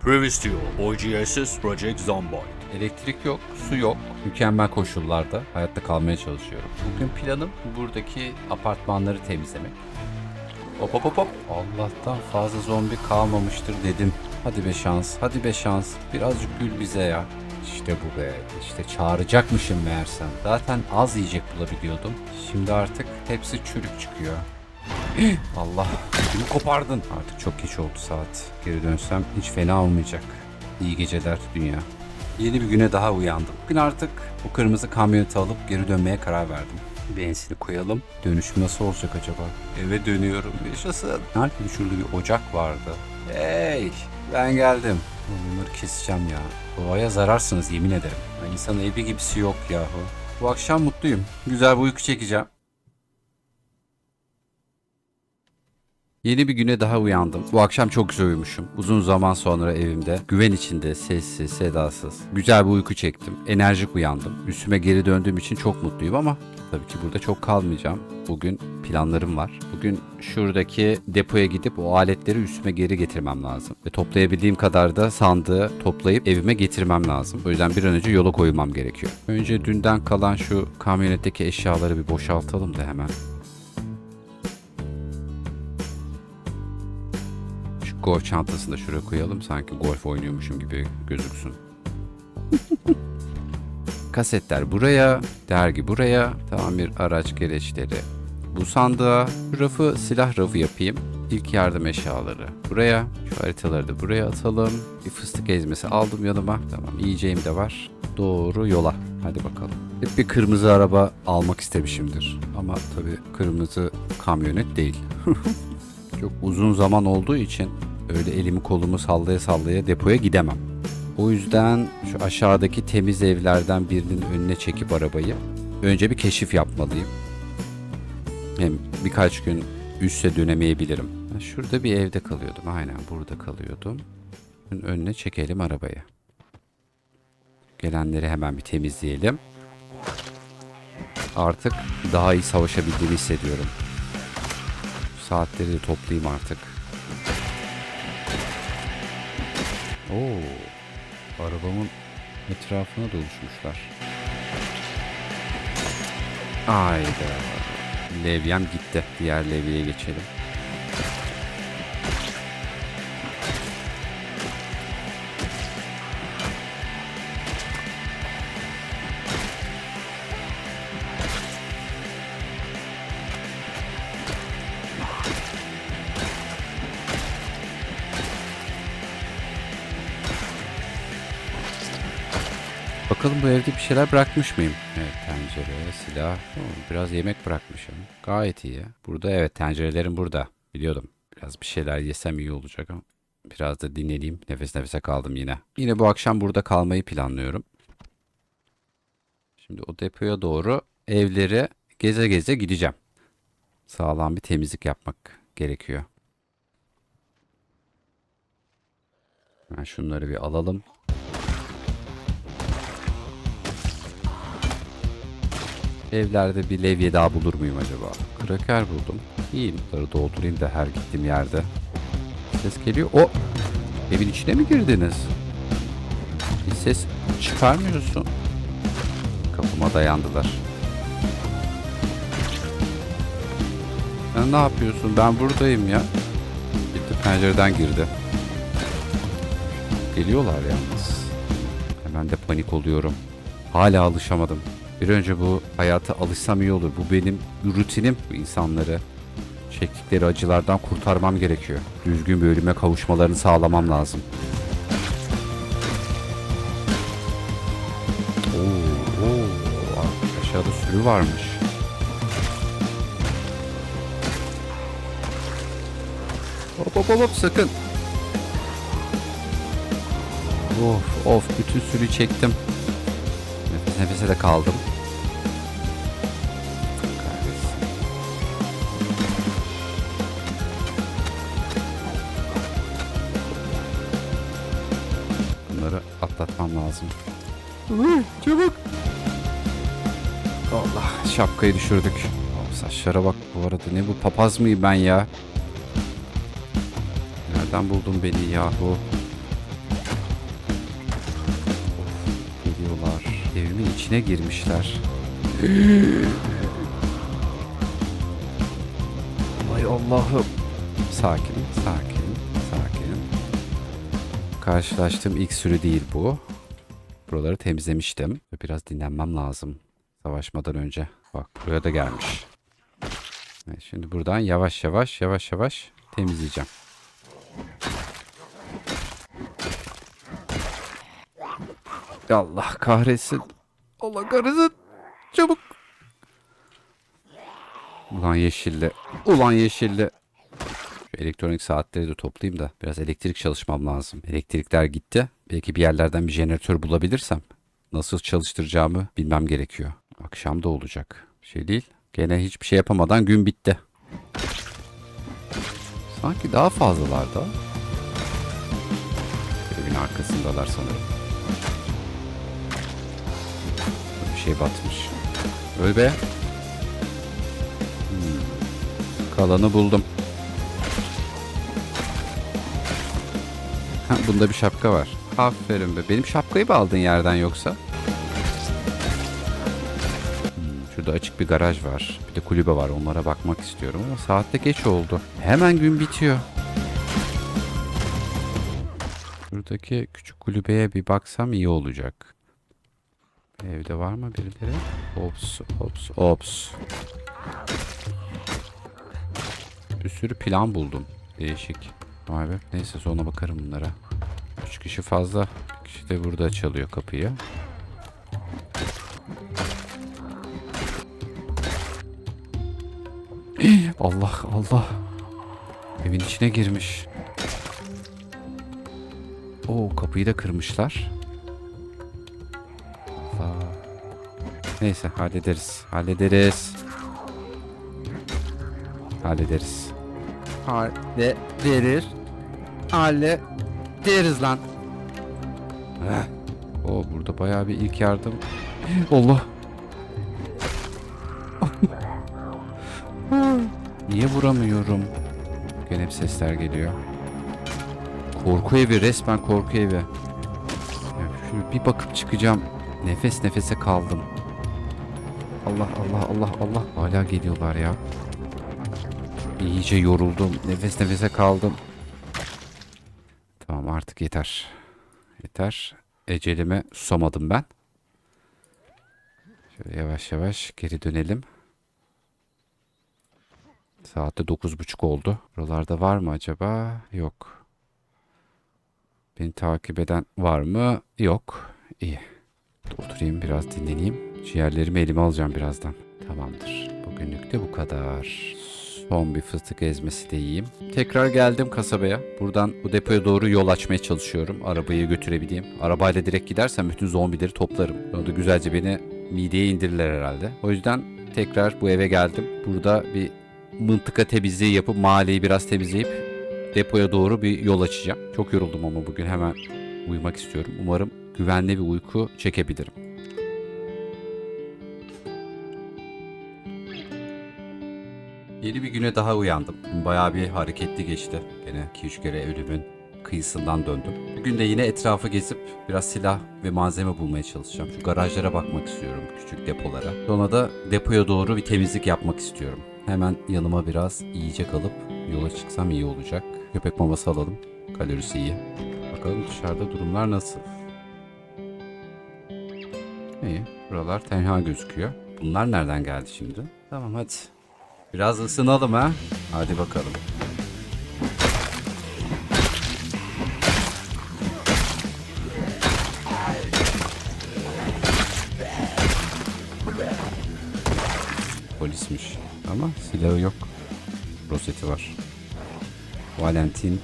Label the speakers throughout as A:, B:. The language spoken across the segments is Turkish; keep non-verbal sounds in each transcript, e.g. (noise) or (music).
A: Previous to OGS's Project Zomboid.
B: Elektrik yok, su yok. Mükemmel koşullarda hayatta kalmaya çalışıyorum. Bugün planım buradaki apartmanları temizlemek. Hop hop hop hop. Allah'tan fazla zombi kalmamıştır dedim. Hadi be şans, hadi be şans. Birazcık gül bize ya. İşte bu be. İşte çağıracakmışım meğersem. Zaten az yiyecek bulabiliyordum. Şimdi artık hepsi çürük çıkıyor. Allah ödümü kopardın. Artık çok geç oldu saat. Geri dönsem hiç fena olmayacak. İyi geceler dünya. Yeni bir güne daha uyandım. Bugün artık bu kırmızı kamyoneti alıp geri dönmeye karar verdim. Benzini koyalım. Dönüşüm nasıl olacak acaba? Eve dönüyorum. Yaşasın. Nerede şurada bir ocak vardı. Hey ben geldim. Bunları keseceğim ya. Doğaya zararsınız yemin ederim. İnsanın evi gibisi yok yahu. Bu akşam mutluyum. Güzel bir uyku çekeceğim. Yeni bir güne daha uyandım. Bu akşam çok güzel uyumuşum. Uzun zaman sonra evimde, güven içinde, sessiz, sedasız. Güzel bir uyku çektim. Enerjik uyandım. Üstüme geri döndüğüm için çok mutluyum ama tabii ki burada çok kalmayacağım. Bugün planlarım var. Bugün şuradaki depoya gidip o aletleri üstüme geri getirmem lazım. Ve toplayabildiğim kadar da sandığı toplayıp evime getirmem lazım. O yüzden bir an önce yola koyulmam gerekiyor. Önce dünden kalan şu kamyonetteki eşyaları bir boşaltalım da hemen. Golf çantasını da şuraya koyalım. Sanki golf oynuyormuşum gibi gözüksün. (laughs) Kasetler buraya, dergi buraya, tamir araç gereçleri bu sandığa, rafı silah rafı yapayım. İlk yardım eşyaları buraya, şu haritaları da buraya atalım. Bir fıstık ezmesi aldım yanıma. Tamam yiyeceğim de var. Doğru yola. Hadi bakalım. Hep bir kırmızı araba almak istemişimdir. Ama tabii kırmızı kamyonet değil. (laughs) Çok uzun zaman olduğu için öyle elimi kolumu sallaya sallaya depoya gidemem. O yüzden şu aşağıdaki temiz evlerden birinin önüne çekip arabayı önce bir keşif yapmalıyım. Hem birkaç gün üste dönemeyebilirim. Şurada bir evde kalıyordum. Aynen burada kalıyordum. Önüne çekelim arabayı. Gelenleri hemen bir temizleyelim. Artık daha iyi savaşabildiğimi hissediyorum. Saatleri de toplayayım artık. Oo. Arabamın etrafına doluşmuşlar. Hayda. Levyem gitti. Diğer levyeye geçelim. Bakalım bu evde bir şeyler bırakmış mıyım? Evet tencere, silah. Biraz yemek bırakmışım. Gayet iyi. Burada evet tencerelerim burada. Biliyordum. Biraz bir şeyler yesem iyi olacak ama. Biraz da dinleneyim. Nefes nefese kaldım yine. Yine bu akşam burada kalmayı planlıyorum. Şimdi o depoya doğru evleri geze geze gideceğim. Sağlam bir temizlik yapmak gerekiyor. Ben şunları bir alalım. Evlerde bir levye daha bulur muyum acaba? Kraker buldum. İyi bunları doldurayım da her gittiğim yerde. Ses geliyor. O evin içine mi girdiniz? Bir ses çıkarmıyorsun. Kapıma dayandılar. Sen ne yapıyorsun? Ben buradayım ya. Gitti pencereden girdi. Geliyorlar yalnız. Hemen de panik oluyorum. Hala alışamadım. Bir önce bu hayata alışsam iyi olur. Bu benim rutinim. Bu insanları çektikleri acılardan kurtarmam gerekiyor. Düzgün bir ölüme kavuşmalarını sağlamam lazım. Oo, oo, aşağıda sürü varmış. Hop hop hop sakın. Of of bütün sürüyü çektim. Nefes nefese de kaldım. Uy, çabuk. Allah şapkayı düşürdük. Oğlum saçlara bak bu arada. Ne bu papaz mıyım ben ya? Nereden buldun beni yahu? Of, geliyorlar. Evimin içine girmişler. Ay Allah'ım. Sakin, sakin, sakin. Karşılaştığım ilk sürü değil bu. Buraları temizlemiştim. Biraz dinlenmem lazım. Savaşmadan önce. Bak buraya da gelmiş. Evet, şimdi buradan yavaş yavaş yavaş yavaş temizleyeceğim. Allah kahretsin. Allah kahretsin. Çabuk. Ulan yeşilli. Ulan yeşilli. Şu elektronik saatleri de toplayayım da biraz elektrik çalışmam lazım. Elektrikler gitti. Belki bir yerlerden bir jeneratör bulabilirsem nasıl çalıştıracağımı bilmem gerekiyor. Akşam da olacak. Şey değil. Gene hiçbir şey yapamadan gün bitti. Sanki daha fazlalarda. Evin arkasındalar sanırım. Bir şey batmış. Öl be. Hmm. Kalanı buldum. Bunda bir şapka var. Aferin be. Benim şapkayı mı aldın yerden yoksa? Hmm, şurada açık bir garaj var. Bir de kulübe var. Onlara bakmak istiyorum ama saatte geç oldu. Hemen gün bitiyor. Şuradaki küçük kulübeye bir baksam iyi olacak. Evde var mı birileri? Ops, ops, ops. Bir sürü plan buldum. Değişik. Vay be. Neyse sonra bakarım bunlara. Üç kişi fazla. Kişi de burada çalıyor kapıyı. Allah Allah. Evin içine girmiş. Oo kapıyı da kırmışlar. Allah. Neyse hallederiz. Hallederiz. Hallederiz. Hallederiz. Hallederiz lan. Heh. O burada bayağı bir ilk yardım. (gasps) Allah. (laughs) Niye vuramıyorum? Gene hep sesler geliyor. Korku evi resmen korku evi. Ya bir bakıp çıkacağım. Nefes nefese kaldım. Allah Allah Allah Allah. Hala geliyorlar ya. İyice yoruldum. Nefes nefese kaldım. Artık yeter. Yeter. Ecelime susamadım ben. Şöyle yavaş yavaş geri dönelim. Saatte dokuz buçuk oldu. Buralarda var mı acaba? Yok. Beni takip eden var mı? Yok. İyi. Oturayım biraz dinleneyim. Ciğerlerimi elime alacağım birazdan. Tamamdır. Bugünlük de bu kadar. Son bir fıstık ezmesi de yiyeyim. Tekrar geldim kasabaya. Buradan bu depoya doğru yol açmaya çalışıyorum. Arabayı götürebileyim. Arabayla direkt gidersem bütün zombileri toplarım. Sonra da güzelce beni mideye indirirler herhalde. O yüzden tekrar bu eve geldim. Burada bir mıntıka temizliği yapıp mahalleyi biraz temizleyip depoya doğru bir yol açacağım. Çok yoruldum ama bugün hemen uyumak istiyorum. Umarım güvenli bir uyku çekebilirim. Yeni bir güne daha uyandım. Bayağı bir hareketli geçti. Gene 2-3 kere ölümün kıyısından döndüm. Bugün de yine etrafı gezip biraz silah ve malzeme bulmaya çalışacağım. Şu garajlara bakmak istiyorum, küçük depolara. Sonra da depoya doğru bir temizlik yapmak istiyorum. Hemen yanıma biraz yiyecek alıp yola çıksam iyi olacak. Köpek maması alalım. Kalorisi iyi. Bakalım dışarıda durumlar nasıl? İyi. Buralar tenha gözüküyor. Bunlar nereden geldi şimdi? Tamam hadi. Biraz ısınalım ha. Hadi bakalım. Polismiş ama silahı yok. Roseti var. Valentin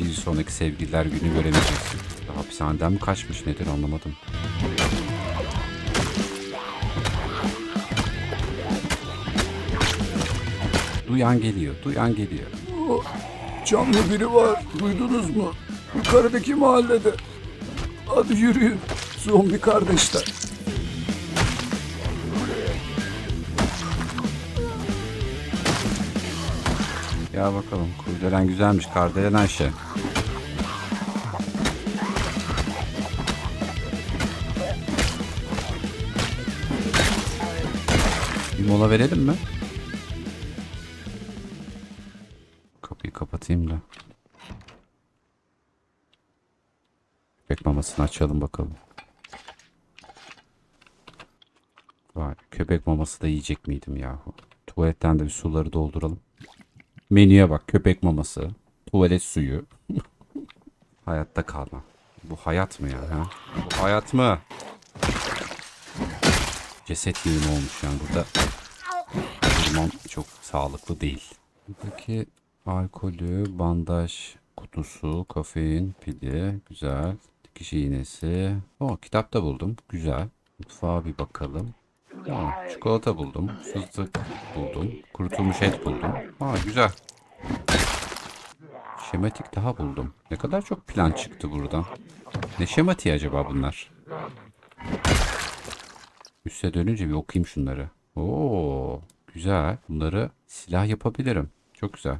B: bir sonraki sevgililer günü göremeyeceksin. Hapishaneden mi kaçmış nedir anlamadım. Duyan geliyor, duyan geliyor.
C: Canlı biri var. Duydunuz mu? Yukarıdaki mahallede. Hadi yürüyün. Zombi kardeşler.
B: Ya bakalım kurdelen güzelmiş kardelen Ayşe. Bir mola verelim mi? Kapatayım da. Köpek mamasını açalım bakalım. Vay, köpek maması da yiyecek miydim yahu? Tuvaletten de bir suları dolduralım. Menüye bak köpek maması, tuvalet suyu. (laughs) Hayatta kalma. Bu hayat mı ya? Ha? Bu hayat mı? Ceset mi olmuş yani burada? Durmam çok sağlıklı değil. Buradaki alkolü, bandaj kutusu, kafein, pili, güzel. Dikiş iğnesi. O kitap da buldum. Güzel. Mutfağa bir bakalım. Aa, çikolata buldum. Fıstık buldum. Kurutulmuş et buldum. Aa, güzel. Şematik daha buldum. Ne kadar çok plan çıktı buradan. Ne şematiği acaba bunlar? Üste dönünce bir okuyayım şunları. Oo, güzel. Bunları silah yapabilirim. Çok güzel.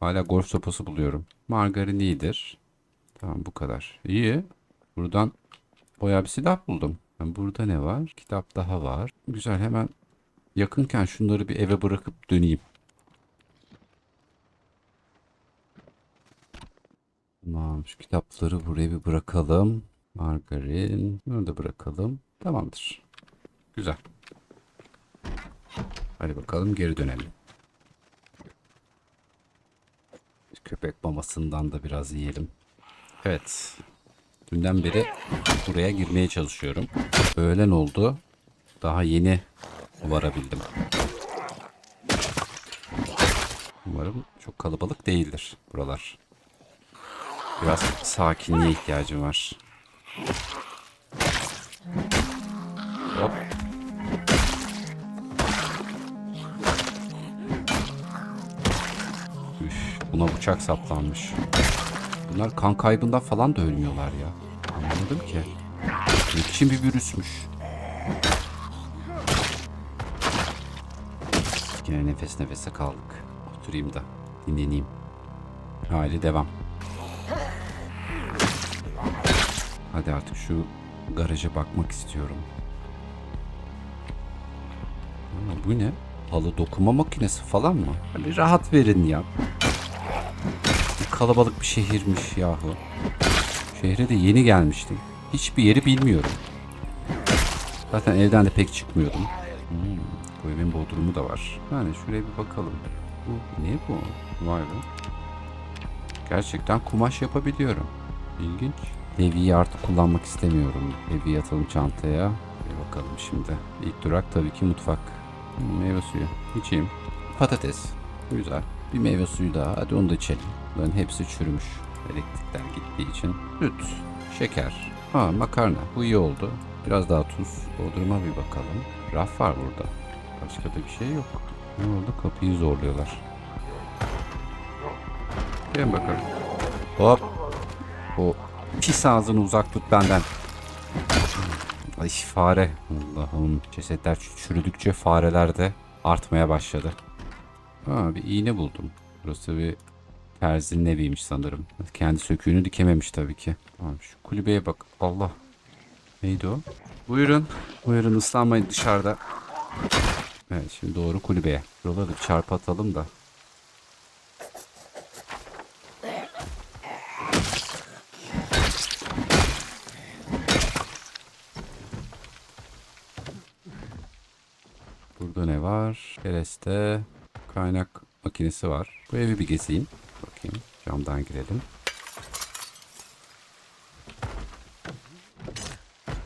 B: Hala golf sopası buluyorum. Margarin iyidir. Tamam bu kadar. İyi. Buradan boya bir silah buldum. Yani burada ne var? Kitap daha var. Güzel hemen yakınken şunları bir eve bırakıp döneyim. Tamam şu kitapları buraya bir bırakalım. Margarin. Bunu da bırakalım. Tamamdır. Güzel. Hadi bakalım geri dönelim. Köpek mamasından da biraz yiyelim. Evet. Dünden beri buraya girmeye çalışıyorum. Öğlen oldu. Daha yeni varabildim. Umarım çok kalabalık değildir buralar. Biraz sakinliğe ihtiyacım var. Hop. Buna bıçak saplanmış. Bunlar kan kaybından falan da ölmüyorlar ya. Anlamadım ki. Ne biçim bir virüsmüş. Gene nefes nefese kaldık. Oturayım da dinleneyim. Hali devam. Hadi artık şu garaja bakmak istiyorum. Ama bu ne? Halı dokuma makinesi falan mı? Bir rahat verin ya. Kalabalık bir şehirmiş yahu. Şehre de yeni gelmiştim. Hiçbir yeri bilmiyorum. Zaten evden de pek çıkmıyordum. Hmm, bu evin bodrumu da var. Yani şuraya bir bakalım. Bu ne bu? Vay be. Gerçekten kumaş yapabiliyorum. İlginç. Levi'yi artık kullanmak istemiyorum. Levi'yi atalım çantaya. Bir bakalım şimdi. İlk durak tabii ki mutfak. Hmm, Meyve suyu. İçeyim. Patates. Güzel. Bir meyve suyu daha. Hadi onu da içelim. Bunların hepsi çürümüş. Elektrikler gittiği için. Süt. Şeker. Ha makarna. Bu iyi oldu. Biraz daha tuz. Bodruma bir bakalım. Raf var burada. Başka da bir şey yok. Ne oldu? Kapıyı zorluyorlar. Gelin bakalım. Hop. O pis ağzını uzak tut benden. Ay fare. Allah'ım cesetler çürüdükçe fareler de artmaya başladı. Ha bir iğne buldum. Burası bir terzinin eviymiş sanırım. Kendi söküğünü dikememiş tabii ki. Tamam şu kulübeye bak. Allah. Neydi o? Buyurun. Buyurun ıslanmayın dışarıda. Evet şimdi doğru kulübeye. Buraları çarpı atalım da. Burada ne var? Kereste kaynak makinesi var. Bu evi bir gezeyim. Bakayım. Camdan girelim.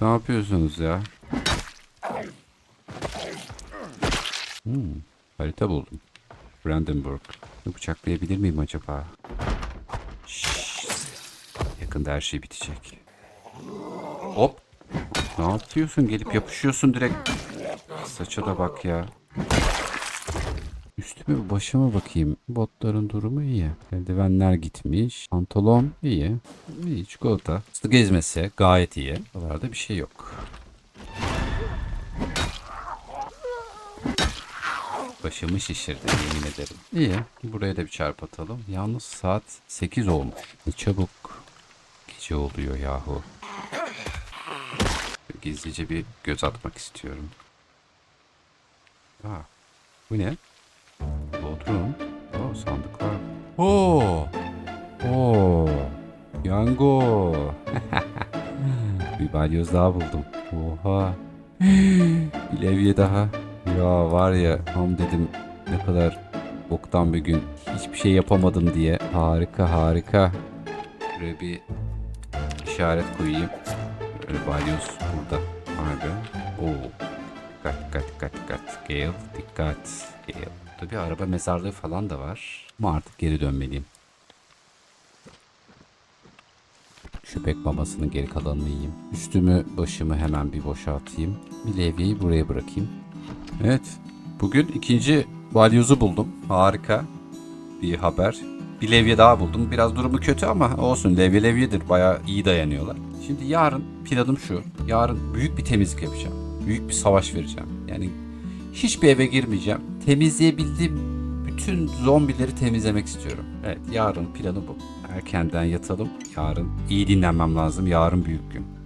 B: Ne yapıyorsunuz ya? Hmm, harita buldum. Brandenburg. Bunu Bıçaklayabilir miyim acaba? Şşş. Yakında her şey bitecek. Hop. Ne yapıyorsun? Gelip yapışıyorsun direkt. Saça da bak ya. Üstüme başıma bakayım. Botların durumu iyi. Eldivenler gitmiş. Pantolon iyi. İyi çikolata. Fıstık ezmesi gayet iyi. Buralarda bir şey yok. Başımı şişirdi yemin ederim. İyi. Buraya da bir çarp atalım. Yalnız saat 8 olmuş. Ne çabuk gece oluyor yahu. Gizlice bir göz atmak istiyorum. Aa, bu ne? Bodrum. Oo, sandıklar. Oo. Oo. Yango. (laughs) bir balyoz daha buldum. Oha. bir levye daha. Ya var ya tam dedim ne kadar boktan bir gün. Hiçbir şey yapamadım diye. Harika harika. Şuraya bir işaret koyayım. Böyle balyoz burada. Be. Oo. Dikkat dikkat dikkat dikkat. Gale dikkat. Gale. Burada bir araba mezarlığı falan da var. Ama artık geri dönmeliyim. Köpek mamasının geri kalanını yiyeyim. Üstümü başımı hemen bir boşaltayım. Bir levyeyi buraya bırakayım. Evet. Bugün ikinci balyozu buldum. Harika bir haber. Bir levye daha buldum. Biraz durumu kötü ama olsun. Levye levyedir. Bayağı iyi dayanıyorlar. Şimdi yarın planım şu. Yarın büyük bir temizlik yapacağım. Büyük bir savaş vereceğim. Yani hiçbir eve girmeyeceğim. Temizleyebildiğim bütün zombileri temizlemek istiyorum. Evet yarın planı bu. Erkenden yatalım. Yarın iyi dinlenmem lazım. Yarın büyük gün.